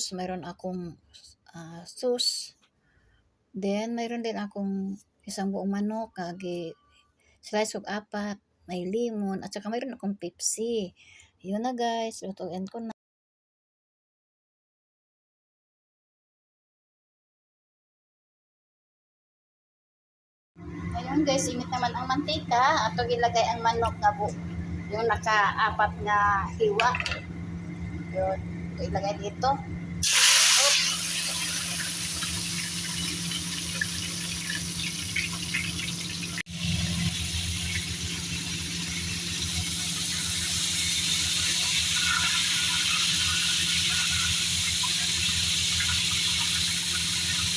Tapos mayroon akong ah, sauce. Then mayroon din akong isang buong manok, kagi slice of apat, may lemon, at saka mayroon akong Pepsi. Yun na guys, lutuin ko na. Ngayon guys, init naman ang mantika. Ato ilagay ang manok na bu yung naka-apat nga hiwa. Yun, ilagay dito.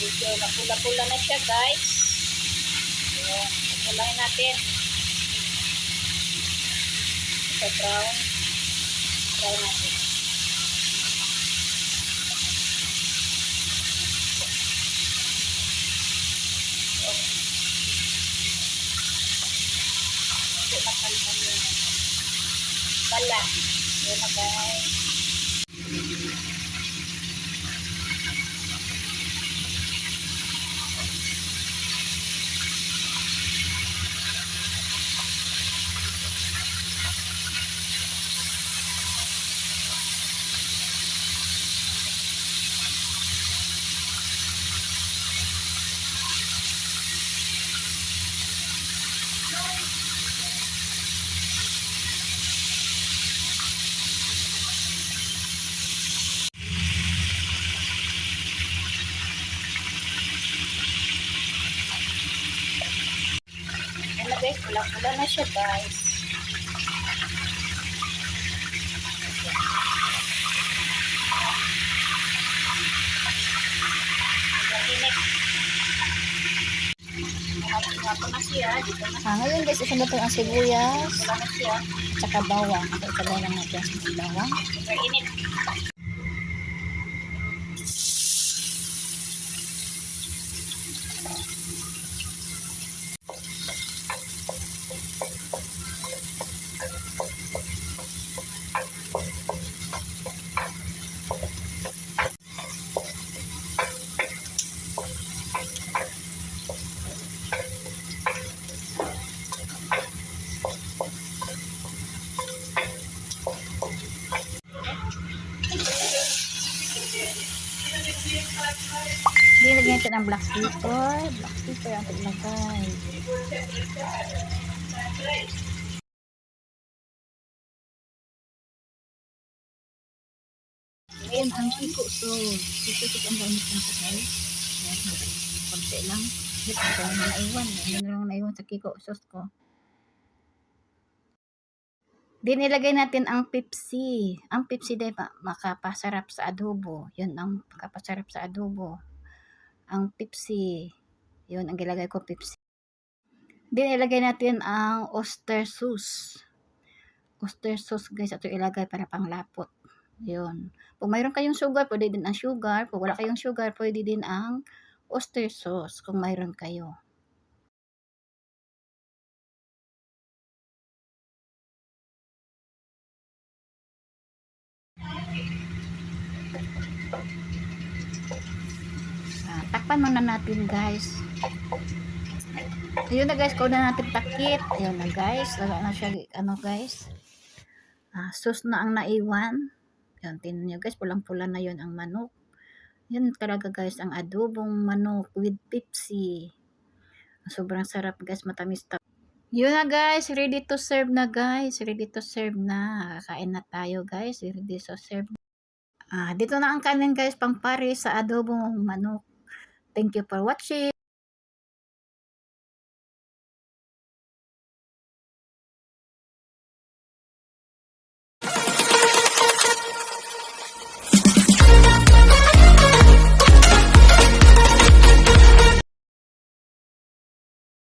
Medyo napula-pula na siya guys. Ayan, kulangin natin. Ito brown. Brown natin. Bala. Yun na guys. Guys, pula-pula na siya guys. Ah, ngayon guys, isa na ang sibuyas. Tsaka bawang. Ito, isabay lang natin ang bawang. Init. Nilagyan natin ang black pepper. Black pepper ang paglagay. Ayan ang kiko. So, kiko kiko ang gamit ng sakay. Ayan, konti lang. Ko na naiwan. Na lang naiwan sa kiko sauce ko. Din nilagay natin ang Pepsi. Ang Pepsi din pa makapasarap sa adobo. Yun ang makapasarap sa adobo. Ang Pepsi. Yun ang gilagay ko Pepsi. Din ilagay natin ang oyster sauce. Oyster sauce guys. Ito ilagay para panglapot. Yun. Kung mayroon kayong sugar, pwede din ang sugar. Kung wala kayong sugar, pwede din ang oyster sauce kung mayroon kayo. Ah, takpan muna natin guys. Ayun na guys, kung na natin takip. Ayun na guys, wala na siya, ano guys. Ah, sus na ang naiwan. Yan, tinan nyo guys, pulang-pula na yon ang manok. Yan talaga guys, ang adobong manok with Pepsi. Sobrang sarap guys, matamis ta. Yun na guys, ready to serve na guys. Ready to serve na. Kakain na tayo guys, ready to serve. Ah, dito na ang kanin guys, pang pare sa adobong manok. Thank you for watching.